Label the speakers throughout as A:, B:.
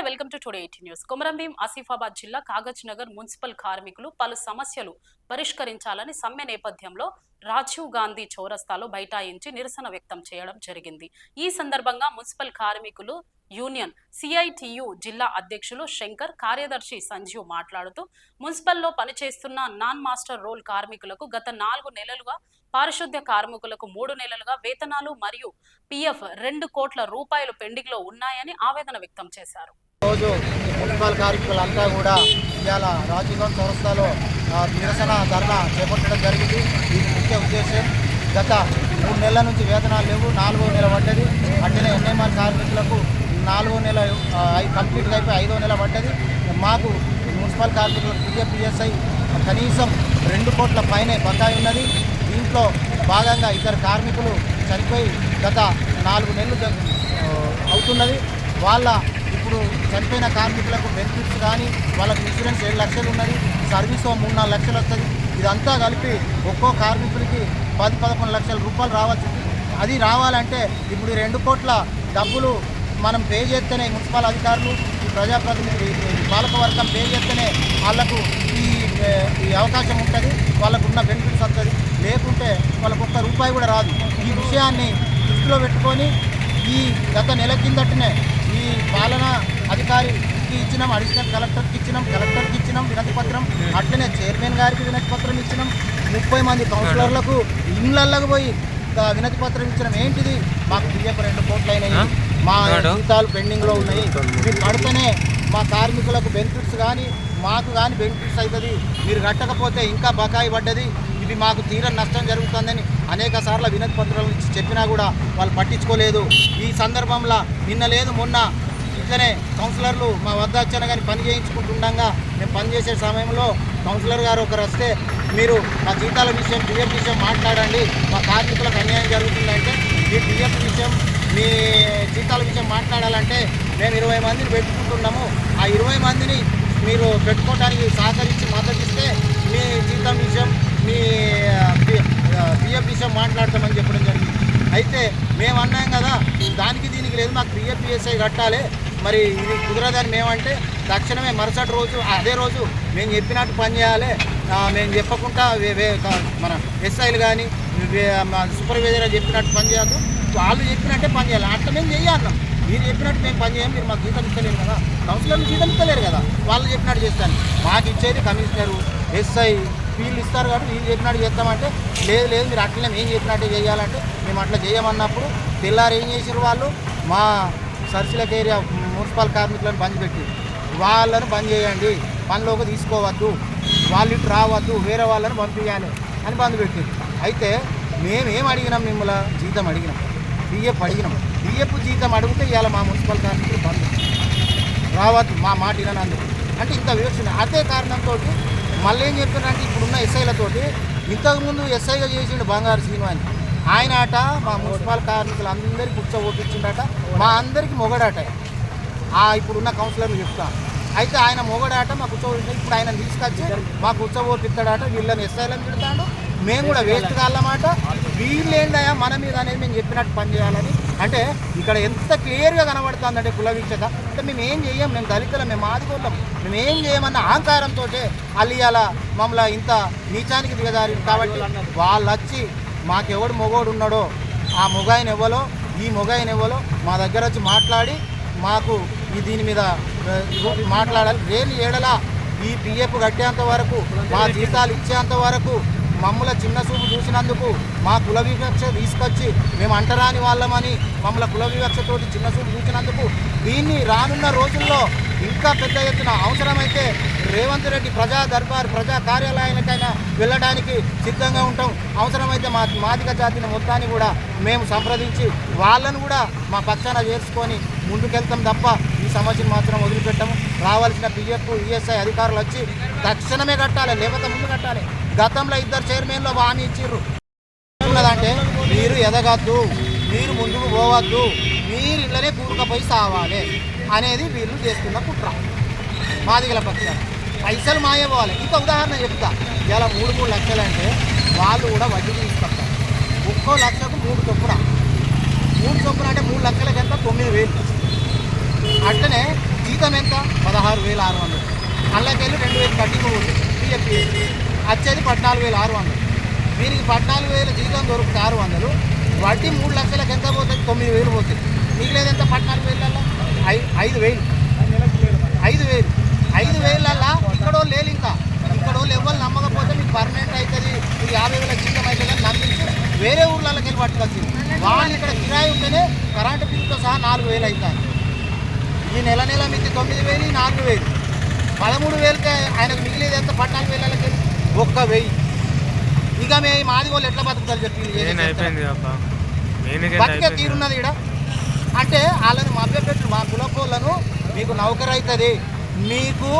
A: నమస్తే welcome to today eighty news. Komaram Bheem Asifabad జిల్లా Kagaz Nagar municipal కార్మికులు పలు సమస్యలు పరిష్కరించాలని సమ్మె నేపథ్యంలో రాజీవ్ గాంధీ చౌరస్తాలో బైఠాయించి నిరసన వ్యక్తం చేయడం జరిగింది. ఈ సందర్భంగా మున్సిపల్ కార్మికులు యూనియన్ సిఐటియు జిల్లా అధ్యక్షులు శంకర్ కార్యదర్శి సంజీవ్ మాట్లాడుతూ మున్సిపల్లో పనిచేస్తున్న నాన్ మాస్టర్ రోల్ కార్మికులకు గత నాలుగు నెలలుగా పారిశుద్ధ్య కార్మికులకు మూడు నెలలుగా వేతనాలు మరియు పిఎఫ్ రెండు కోట్ల రూపాయలు పెండింగ్లో ఉన్నాయని ఆవేదన వ్యక్తం చేశారు.
B: రోజు మున్సిపల్ కార్మికులంతా కూడా ఇవాళ రాజీవ్ సంస్థలో నిరసన ధర్నా చేపట్టడం జరిగింది. దీని ముఖ్య ఉద్దేశం. గత మూడు నెలల నుంచి వేతనాలు లేవు నాలుగో నెల పడ్డది. అట్లనే ఎన్ఎంఆర్ కార్మికులకు నాలుగో నెల కంప్లీట్గా అయిపోయి ఐదో నెల పడ్డది. మాకు మున్సిపల్ కార్మికులకు పిఎఫ్పిఎస్ఐ కనీసం రెండు కోట్ల పైనే బకాయి ఉన్నది. దీంట్లో భాగంగా ఇద్దరు కార్మికులు చనిపోయి గత నాలుగు నెలలు అవుతున్నది. వాళ్ళ ఇప్పుడు చనిపోయిన కార్మికులకు బెనిఫిట్స్ కానీ వాళ్ళకి ఇన్సూరెన్స్ ఏడు లక్షలు ఉన్నది సర్వీస్ మూడు నాలుగు లక్షలు వస్తుంది. ఇదంతా కలిపి ఒక్కో కార్మికుడికి పది పదకొండు లక్షల రూపాయలు రావాల్సింది అది రావాలంటే ఇప్పుడు రెండు కోట్ల డబ్బులు మనం పే చేస్తేనే మున్సిపల్ అధికారులు ఈ ప్రజాప్రతినిధి పాలకవర్గం పే చేస్తేనే వాళ్ళకు ఈ ఈ అవకాశం ఉంటుంది వాళ్ళకు ఉన్న బెనిఫిట్స్ వస్తుంది. లేకుంటే వాళ్ళకు ఒక్క రూపాయి కూడా రాదు. ఈ విషయాన్ని దృష్టిలో పెట్టుకొని ఈ గత నెల కిందటనే పాలన అధికారికి ఇచ్చినాం అడిషనల్ కలెక్టర్కి ఇచ్చినాం కలెక్టర్కి ఇచ్చినాం వినతి పత్రం. అట్లనే చైర్మన్ గారికి వినతి పత్రం ఇచ్చినాం. ముప్పై మంది కౌన్సిలర్లకు ఇళ్ళకు పోయి వినతి పత్రం ఇచ్చినాం. ఏంటిది? మాకు బియ్యపు రెండు కోట్లు అయినాయి. మా జీతాలు పెండింగ్లో ఉన్నాయి. ఇవి కడితేనే మా కార్మికులకు బెనిఫిట్స్ కానీ మాకు కానీ బెనిఫిట్స్ అవుతుంది మీరు కట్టకపోతే ఇంకా బకాయి పడ్డది. ఇవి మాకు తీరని నష్టం జరుగుతుందని అనేక సార్లు వినతి పత్రాలు చెప్పినా కూడా వాళ్ళు పట్టించుకోలేదు. ఈ సందర్భంలో నిన్న లేదు మొన్న అట్లనే కౌన్సిలర్లు మా వద్ద వచ్చాను కానీ పని చేయించుకుంటుండగా మేము పనిచేసే సమయంలో కౌన్సిలర్ గారు ఒకరు వస్తే మీరు మా జీతాల విషయం పిఎఫ్ విషయం మాట్లాడండి. మా కార్మికులకు అన్యాయం జరుగుతుందంటే మీ పిఎఫ్ విషయం మీ జీతాల విషయం మాట్లాడాలంటే మేము ఇరవై మందిని పెట్టుకుంటున్నాము. ఆ ఇరవై మందిని మీరు పెట్టుకోవడానికి సహకరించి మద్దతిస్తే మీ జీతం విషయం మీ పిఎఫ్ విషయం మాట్లాడతామని చెప్పడం జరిగింది. అయితే మేము అన్నాం కదా దానికి దీనికి లేదు మాకు పిఎఫ్పిఎస్ఐ కట్టాలి. మరి ఇది కుదరదని మేమంటే తక్షణమే మరుసటి రోజు అదే రోజు మేము చెప్పినట్టు పని చేయాలి. మేము చెప్పకుండా మన ఎస్ఐలు కానీ సూపర్వైజర్ చెప్పినట్టు పని చేయద్దు. వాళ్ళు చెప్పినట్టే పని చేయాలి. అట్లా మేము చేయాలన్నాం మీరు చెప్పినట్టు మేము పని చేయం మీరు మాకు జీతం ఇస్తలేరు కదా. కౌన్సిలర్లు జీతం ఇస్తలేరు కదా. వాళ్ళు చెప్పినట్టు చేస్తాను. మాకు ఇచ్చేది కమిషనరు ఎస్ఐ వీళ్ళు ఇస్తారు కాబట్టి వీళ్ళు చెప్పినట్టు చేస్తామంటే లేదు లేదు మీరు అట్లనే మేము చెప్పినట్టే చేయాలంటే మేము అట్లా చేయమన్నప్పుడు తెల్లారు ఏం చేసారు వాళ్ళు? మా సర్సిలక్ ఏరియా మున్సిపల్ కార్మికులను బంద్ పెట్టి వాళ్ళను బంద్ చేయండి పనిలోకి తీసుకోవద్దు వాళ్ళు ఇటు రావద్దు వేరే వాళ్ళని పంపించాలి అని బంద్ పెట్టింది. అయితే మేమేం అడిగినాం మిమ్మల్ని? జీతం అడిగినాం. బియ్యపు అడిగినాం. బియ్యపు జీతం అడిగితే ఇవాళ మా మున్సిపల్ కార్మికులు బంద్. రావద్దు మా మాట వినందుకు అంటే ఇంత వివక్ష అదే కారణంతో మళ్ళీ ఏం చెప్తున్నారంటే ఇప్పుడున్న ఎస్ఐలతోటి ఇంతకుముందు ఎస్ఐగా చేసిండు బంగారు శ్రీను అని ఆయన ఆట మా మున్సిపల్ కార్మికులందరికీ కూర్చోబోపించిండట మా అందరికీ మొగడాట. ఇప్పుడున్న కౌన్సిలర్ని చెప్తా. అయితే ఆయన మొగడాట మా కూర్చోబోతుంది ఇప్పుడు ఆయన తీసుకొచ్చి మా కూర్చోబోపిస్తాడట వీళ్ళని ఎస్ఐలను తిడతాడు. మేము కూడా వేస్ట్ కాళ్ళమాట వీళ్ళు ఏంటయా మన మీద అనేది మేము చెప్పినట్టు పని చేయాలని. అంటే ఇక్కడ ఎంత క్లియర్గా కనబడుతుందంటే కుల వీక్షత. అంటే మేము ఏం చేయం మేము దళితులం మేము ఆదుకుంటాం మేము ఏం చేయమన్న అహంకారంతో అలియాల మమ్మల్ని ఇంత నీచానికి దిగదారి కాబట్టి వాళ్ళు వచ్చి మాకెవడు మొగోడు ఉన్నాడో ఆ మొగాయన ఇవ్వలో ఈ మొగాయన ఎవలో మా దగ్గర వచ్చి మాట్లాడి మాకు ఈ దీని మీద మాట్లాడాలి. రేని ఏడలా ఈ పిఎఫ్ కట్టేంత వరకు మా జీతాలు ఇచ్చేంత వరకు మమ్మల్ని చిన్న చూపు చూసినందుకు మా కుల వివక్ష తీసుకొచ్చి మేము అంటరాని వాళ్ళమని మమ్మల్ని కుల వివక్షతోటి చిన్న చూపు చూసినందుకు దీన్ని రానున్న రోజుల్లో ఇంకా పెద్ద ఎత్తున అవసరమైతే రేవంత్ రెడ్డి ప్రజా దర్బార్ ప్రజా కార్యాలయానికైనా వెళ్ళడానికి సిద్ధంగా ఉంటాం. అవసరమైతే మా మాదిక జాతిని మొత్తాన్ని కూడా మేము సంప్రదించి వాళ్ళను కూడా మా పక్షాన చేర్చుకొని ముందుకెళ్తాం తప్ప సమస్యను మాత్రం వదిలిపెట్టము. రావాల్సిన పిఎఫ్ ఈఎస్ఐ అధికారులు వచ్చి తక్షణమే కట్టాలి లేకపోతే ముందు కట్టాలి. గతంలో ఇద్దరు చైర్మన్లో హామీ ఇచ్చిర్రు. ఉన్నదంటే మీరు ఎదగద్దు మీరు ముందుకు పోవద్దు మీరు ఇళ్ళనే కూరుకపోయి సావాలి అనేది వీళ్ళు చేస్తున్న కుట్ర. మాదిగల పక్షాన. పైసలు మాయపోవాలి ఇంకా ఉదాహరణ చెప్తా. ఇలా మూడు మూడు లక్షలు అంటే వాళ్ళు కూడా వడ్డీ తీసుకొస్తారు ఒక్కో లక్షకు మూడు చొప్పున. మూడు చొప్పున అంటే మూడు లక్షలకి ఎంత తొమ్మిది వేలు. అట్లనే జీతం ఎంత? పదహారు వేల ఆరు వందలు. అందులోకెళ్ళి రెండు వేలు కట్టింగ్ పోతుంది వచ్చేది పద్నాలుగు వేల ఆరు వందలు. దీనికి పద్నాలుగు వేల జీతం దొరుకుతుంది ఆరు వందలు. వడ్డీ మూడు లక్షలకు ఎంత పోతుంది? తొమ్మిది వేలు పోతుంది. మిగిలేదు ఎంత? పద్నాలుగు వేలల్లో? ఐ- ఐదు వేలు. ఐదు వేలు. ఐదు వేలల్లో ఇక్కడో లేదు ఇంకా. ఇక్కడో ఎవరు నమ్మకపోతే మీకు పర్మనెంట్ అవుతుంది. మీకు యాభై వేల జీతం అవుతుంది అని నమ్మించి వేరే ఊర్లలోకి వెళ్ళి పట్టుకొచ్చింది. వాళ్ళు ఇక్కడ కిరాయి ఉంటేనే కరెంటు బిల్లుతో సహా నాలుగు వేలు అవుతుంది ఈ నెల నెల మీకు తొమ్మిది వేలు నాలుగు వేలు. పదమూడు వేలకి ఆయనకు మిగిలేదు ఎంత? పద్నాలుగు వేలకి ఒక్క వెయ్యి. ఇక మే మాది వాళ్ళు ఎట్లా బతుకుతారు చెప్పి బతికే తీరున్నది ఇక్కడ అంటే వాళ్ళని మభ్యపెట్టు మా కులపోళ్ళను మీకు నౌకరు అవుతుంది మీకు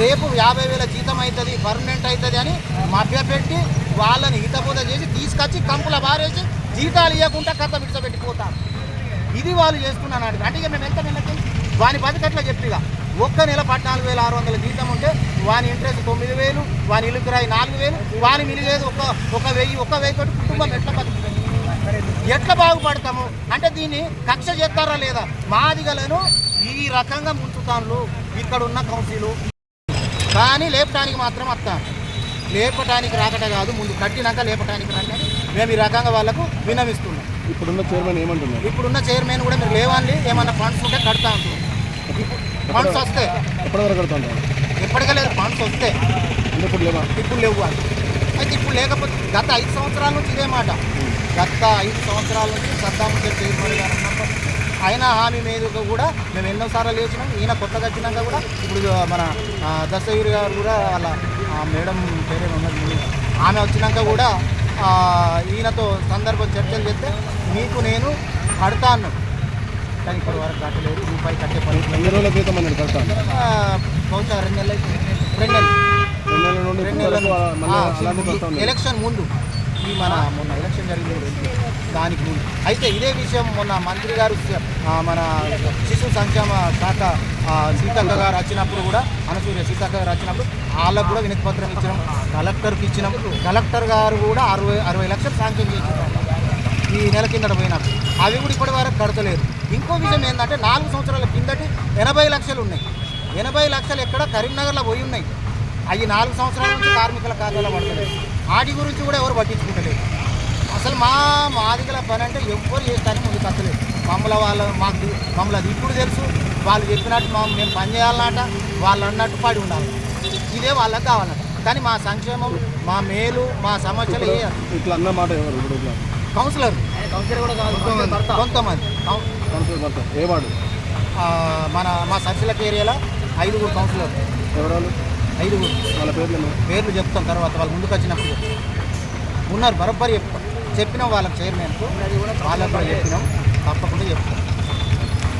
B: రేపు యాభై వేల జీతం అవుతుంది పర్మనెంట్ అవుతుంది అని మభ్యపెట్టి వాళ్ళని ఈతబోత చేసి తీసుకొచ్చి కంపుల బారేసి జీతాలు ఇవ్వకుండా కథ విడిచబెట్టిపోతారు ఇది వాళ్ళు చేసుకున్నాను అంటే అంటే ఇక మేము ఎంత నెలకి వాని బతికట్లా చెప్పిగా. ఒక్క నెల పద్నాలుగు వేల ఆరు వందల జీతం ఉంటే వాని ఇంట్రెస్ట్ తొమ్మిది వేలు వాని ఇల్లు కిరాయి నాలుగు వేలు వాని మిలిగేది ఒక ఒక వెయ్యి ఒక వెయ్యి తోటి కుటుంబం ఎట్లా బతుకుతుంది? ఎట్లా బాగుపడతాము? అంటే దీన్ని కక్ష చేస్తారా లేదా? మాదిగలను ఈ రకంగా ముంచుతాను ఇక్కడ ఉన్న కౌన్సిలు. కానీ లేపటానికి మాత్రం వస్తాను లేపటానికి రాకట కాదు ముందు కట్టినాక లేపటానికి రండి అని మేము ఈ రకంగా వాళ్ళకు వినమిస్తున్నాం
C: ఇప్పుడున్న చైర్మన్ ఏమంటున్నారు?
B: ఇప్పుడున్న చైర్మన్ కూడా మీరు లేవండి ఏమన్నా ఫండ్స్ ఉంటే కడతా అంటున్నారు. ఫండ్స్ వస్తే.
C: ఎప్పటి వరకు కడుతుంటారు
B: ఎప్పటికే లేదు ఫండ్స్ వస్తే.
C: అంటే ఇప్పుడు లేవా?
B: ఇప్పుడు లేవు అని అయితే ఇప్పుడు లేకపోతే గత ఐదు సంవత్సరాల నుంచి ఇదే మాట. గత ఐదు సంవత్సరాల నుంచి సద్దాం హుసేన్ చైర్మన్ గారు ఆయన హామీ మీదుగా కూడా మేము ఎన్నోసార్లు లేచినాం. ఈయన కొత్తగా వచ్చినాక కూడా ఇప్పుడు మన దస్తగిరి గారు కూడా ఆ, మేడం పేరే ఉన్నది. ఆమె వచ్చినాక కూడా ఈయనతో సందర్భం చర్చలు చేస్తే మీకు నేను కడతా అన్నాడు కానీ ఇప్పటి వరకు కట్టలేదు రూపాయి కట్టే పరిస్థితి
C: ఎన్ని రోజుల క్రితం అన్నాడు కడతాను
B: బహుశా రెండు నెలలు రెండు నెలలు.
C: రెండు నెలల.
B: ఎలక్షన్ ముందు. ఈ మన మొన్న ఎలక్షన్ జరిగింది దానికి ముందు. అయితే ఇదే విషయం మొన్న మంత్రి గారు మన శిశు సంక్షేమ శాఖ సీతక్క గారు వచ్చినప్పుడు కూడా అనసూయ సీతక్క గారు వచ్చినప్పుడు వాళ్ళకు కూడా వినతి పత్రం ఇచ్చినాం. కలెక్టర్కి ఇచ్చినాం. కలెక్టర్ గారు కూడా అరవై అరవై లక్షలు శాంక్షన్ చేసినారు ఈ నెల కిందట పోయినప్పుడు అవి కూడా ఇప్పటి వరకు కడతలేరు. ఇంకో విషయం ఏంటంటే నాలుగు సంవత్సరాల కిందటి ఎనభై లక్షలు ఉన్నాయి. ఎనభై లక్షలు ఎక్కడ కరీంనగర్లో పోయి ఉన్నాయి. అవి నాలుగు సంవత్సరాల నుంచి కార్మికుల ఖాతాలో పడతలేదు వాటి గురించి కూడా ఎవరు పట్టించుకుంటలేదు. అసలు మా మాదిగల పని అంటే ఎవ్వరు చేస్తారని ముందుకు అసలేదు మమ్మల వాళ్ళ మాకు మమ్మల్ని అది ఇప్పుడు తెలుసు. వాళ్ళు చెప్పినట్టు మా మేము పని చేయాలన్నట వాళ్ళు అన్నట్టు పడి ఉండాలి. ఇదే వాళ్ళకి కావాలన్నట కానీ మా సంక్షేమం మా మేలు మా సమస్యలు
C: ఇట్లా అన్నమాట ఎవరు ఇప్పుడు
B: కౌన్సిలర్. కొంతమంది.
C: ఏ వాడు
B: మన మా సర్సిలక్ ఏరియాలో ఐదుగురు కౌన్సిలర్.
C: ఎవరాలు
B: ఐదుగురు.
C: వాళ్ళ పేర్లు
B: పేర్లు చెప్తాం తర్వాత వాళ్ళు ముందుకు వచ్చినప్పుడు. ఉన్నారు బరోబ్బరి చెప్తాం. చెప్పినాం వాళ్ళకి చైర్మన్కు. వాళ్ళకు కూడా చెప్పినాం. తప్పకుండా చెప్తాం.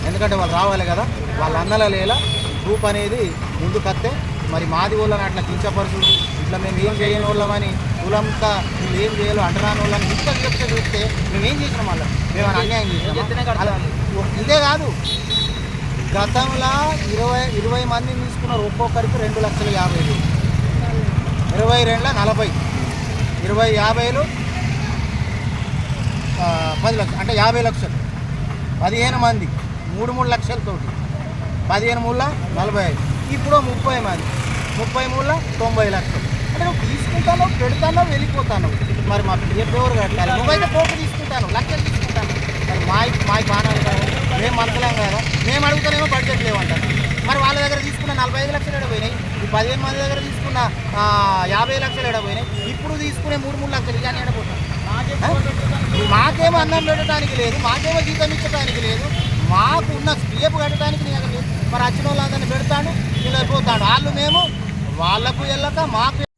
B: ఎందుకంటే వాళ్ళు రావాలి కదా. వాళ్ళ అన్నల లేలా గ్రూప్ అనేది ముందుకు వస్తే మరి మాది వాళ్ళని అట్లా కించపరుచు. ఇట్లా మేము ఏం చేయని వాళ్ళమని కులంతా వీళ్ళు ఏం చేయాలో అంటరాని వాళ్ళని ఇంత చెప్తే చూస్తే మేము ఏం చేసినాం వాళ్ళ? మేము అన్యాయం చేసినాం ఇదే కాదు. గతంలో ఇరవై ఇరవై మందిని తీసుకున్నారు ఒక్కొక్కరికి రెండు లక్షల యాభై వేలు. ఇరవై రెండుల నలభై. ఇరవై యాభైలు పది లక్షలు అంటే యాభై లక్షలు. పదిహేను మంది. మూడు మూడు లక్షలతోటి. పదిహేను మూడుల నలభై ఐదు. ఇప్పుడు ముప్పై మంది ముప్పై మూడుల తొంభై లక్షలు. అంటే నువ్వు తీసుకుంటాను పెడతానో వెళ్ళిపోతాను. మరి మా పిఎఫ్ ఎవరు కట్టాలి? నువ్వైతే పోపు తీసుకుంటాను లక్షలు తీసుకుంటాను. మరి మా మా బాణాలు కదా మేము మనసులేం కదా? మేము అడుగుతానేమో బడ్జెట్ లేవంటారు. మరి వాళ్ళ దగ్గర తీసుకున్న నలభై ఐదు లక్షలు ఎడపోయినాయి ఈ పదిహేను మంది దగ్గర తీసుకున్న యాభై లక్షలు ఎడపోయినాయి ఇప్పుడు తీసుకునే మూడు మూడు లక్షలు ఇవన్నీ ఎడపోతాను మాకేమో అన్నం పెట్టడానికి లేదు. మాకేమో జీతం ఇచ్చడానికి లేదు. మాకు ఉన్న స్పీఎఫ్ కట్టడానికి నేను లేదు. మరి వచ్చిన వాళ్ళందరినీ పెడతాను ఇలా పోతాడు వాళ్ళు మేము వాళ్ళకు వెళ్ళక మాకు